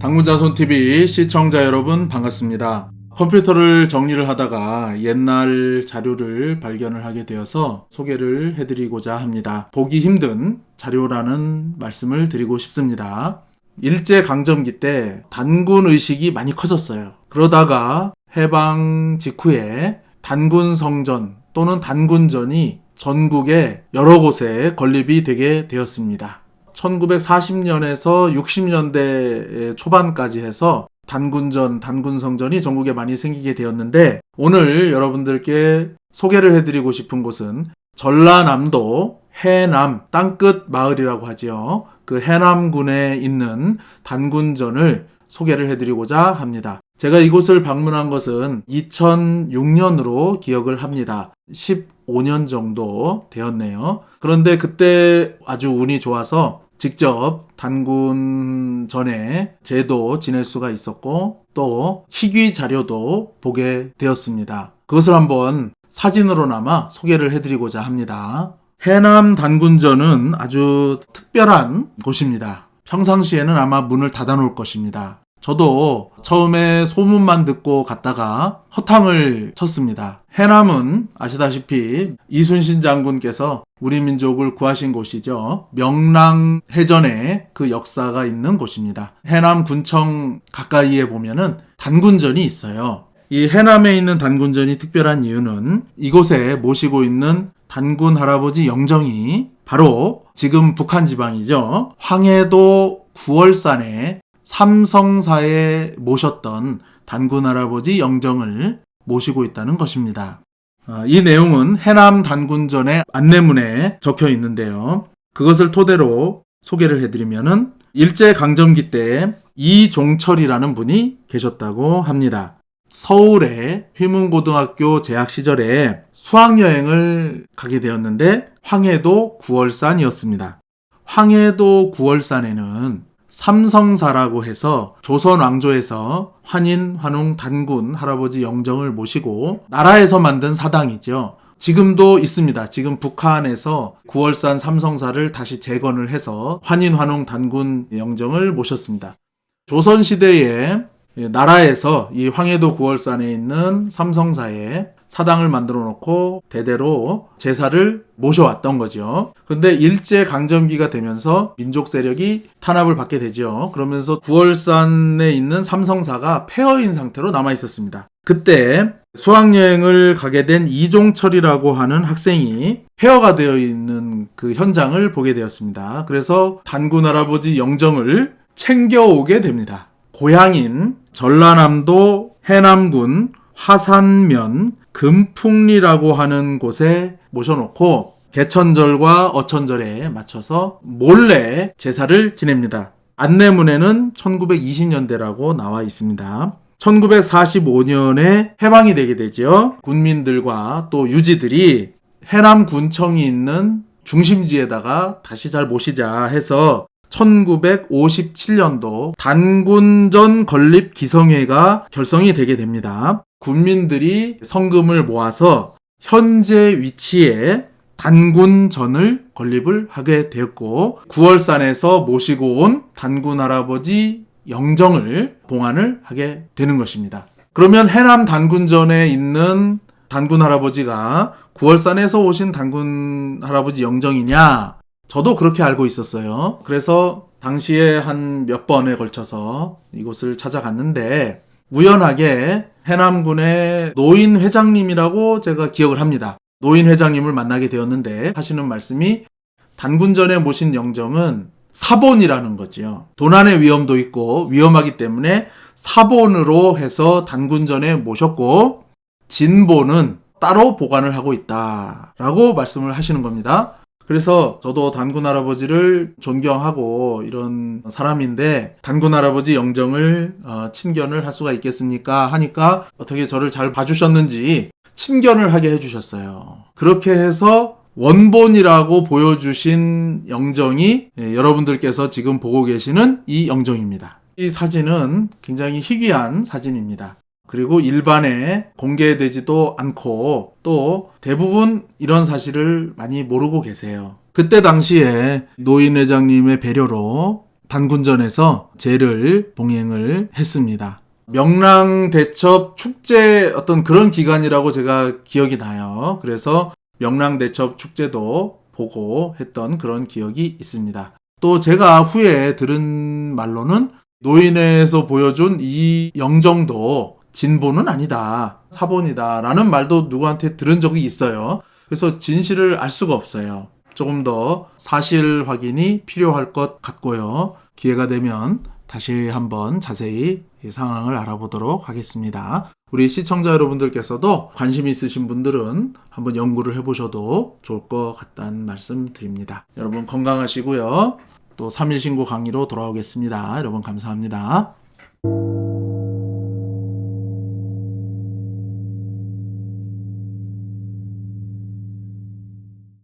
당문자손TV 시청자 여러분 반갑습니다. 컴퓨터를 정리를 하다가 옛날 자료를 발견을 하게 되어서 소개를 해드리고자 합니다. 보기 힘든 자료라는 말씀을 드리고 싶습니다. 일제강점기 때 단군 의식이 많이 커졌어요. 그러다가 해방 직후에 단군 성전 또는 단군전이 전국의 여러 곳에 건립이 되게 되었습니다. 1940년에서 60년대 초반까지 해서 단군전, 단군성전이 전국에 많이 생기게 되었는데 오늘 여러분들께 소개를 해드리고 싶은 곳은 전라남도 해남 땅끝 마을이라고 하지요. 그 해남군에 있는 단군전을 소개를 해드리고자 합니다. 제가 이곳을 방문한 것은 2006년으로 기억을 합니다. 15년 정도 되었네요. 그런데 그때 아주 운이 좋아서 직접 단군 전에 제도 지낼 수가 있었고 또 희귀 자료도 보게 되었습니다. 그것을 한번 사진으로나마 소개를 해드리고자 합니다. 해남 단군전은 아주 특별한 곳입니다. 평상시에는 아마 문을 닫아 놓을 것입니다. 저도 처음에 소문만 듣고 갔다가 허탕을 쳤습니다. 해남은 아시다시피 이순신 장군께서 우리 민족을 구하신 곳이죠. 명랑 해전에 그 역사가 있는 곳입니다. 해남 군청 가까이에 보면은 단군전이 있어요. 이 해남에 있는 단군전이 특별한 이유는 이곳에 모시고 있는 단군 할아버지 영정이 바로 지금 북한 지방이죠. 황해도 구월산에 삼성사에 모셨던 단군 할아버지 영정을 모시고 있다는 것입니다. 아, 이 내용은 해남 단군전의 안내문에 적혀 있는데요. 그것을 토대로 소개를 해드리면은 일제 강점기 때 이종철이라는 분이 계셨다고 합니다. 서울의 휘문고등학교 재학 시절에 수학여행을 가게 되었는데 황해도 구월산이었습니다. 황해도 구월산에는 삼성사라고 해서 조선 왕조에서 환인, 환웅, 단군, 할아버지 영정을 모시고 나라에서 만든 사당이죠. 지금도 있습니다. 지금 북한에서 구월산 삼성사를 다시 재건을 해서 환인, 환웅, 단군 영정을 모셨습니다. 조선시대에 나라에서 이 황해도 구월산에 있는 삼성사에 사당을 만들어 놓고 대대로 제사를 모셔왔던 거죠. 근데 일제 강점기가 되면서 민족 세력이 탄압을 받게 되죠. 그러면서 구월산에 있는 삼성사가 폐허인 상태로 남아 있었습니다. 그때 수학여행을 가게 된 이종철이라고 하는 학생이 폐허가 되어 있는 그 현장을 보게 되었습니다. 그래서 단군 할아버지 영정을 챙겨오게 됩니다. 고향인 전라남도 해남군 화산면 금풍리라고 하는 곳에 모셔놓고 개천절과 어천절에 맞춰서 몰래 제사를 지냅니다. 안내문에는 1920년대라고 나와 있습니다. 1945년에 해방이 되게 되죠. 군민들과 또 유지들이 해남 군청이 있는 중심지에다가 다시 잘 모시자 해서 1957년도 단군전 건립 기성회가 결성이 되게 됩니다. 군민들이 성금을 모아서 현재 위치에 단군전을 건립을 하게 되었고 9월산에서 모시고 온 단군 할아버지 영정을 봉안을 하게 되는 것입니다. 그러면 해남 단군전에 있는 단군 할아버지가 9월산에서 오신 단군 할아버지 영정이냐? 저도 그렇게 알고 있었어요. 그래서 당시에 한 몇 번에 걸쳐서 이곳을 찾아갔는데 우연하게 해남군의 노인 회장님이라고 제가 기억을 합니다. 노인 회장님을 만나게 되었는데 하시는 말씀이 단군전에 모신 영정은 사본이라는 거지요. 도난의 위험도 있고 위험하기 때문에 사본으로 해서 단군전에 모셨고 진본은 따로 보관을 하고 있다 라고 말씀을 하시는 겁니다. 그래서 저도 단군 할아버지를 존경하고 이런 사람인데 단군 할아버지 영정을 어, 친견을 할 수가 있겠습니까? 하니까 어떻게 저를 잘 봐주셨는지 친견을 하게 해주셨어요. 그렇게 해서 원본이라고 보여주신 영정이 예, 여러분들께서 지금 보고 계시는 이 영정입니다. 이 사진은 굉장히 희귀한 사진입니다. 그리고 일반에 공개되지도 않고 또 대부분 이런 사실을 많이 모르고 계세요. 그때 당시에 노인 회장님의 배려로 단군전에서 제를 봉행을 했습니다. 명랑 대첩 축제 어떤 그런 기간이라고 제가 기억이 나요. 그래서 명랑 대첩 축제도 보고 했던 그런 기억이 있습니다. 또 제가 후에 들은 말로는 노인에서 보여준 이 영정도 진보는 아니다. 사본이다. 라는 말도 누구한테 들은 적이 있어요. 그래서 진실을 알 수가 없어요. 조금 더 사실 확인이 필요할 것 같고요. 기회가 되면 다시 한번 자세히 이 상황을 알아보도록 하겠습니다. 우리 시청자 여러분들께서도 관심 있으신 분들은 한번 연구를 해보셔도 좋을 것 같다는 말씀 드립니다. 여러분 건강하시고요. 또 3일 신고 강의로 돌아오겠습니다. 여러분 감사합니다.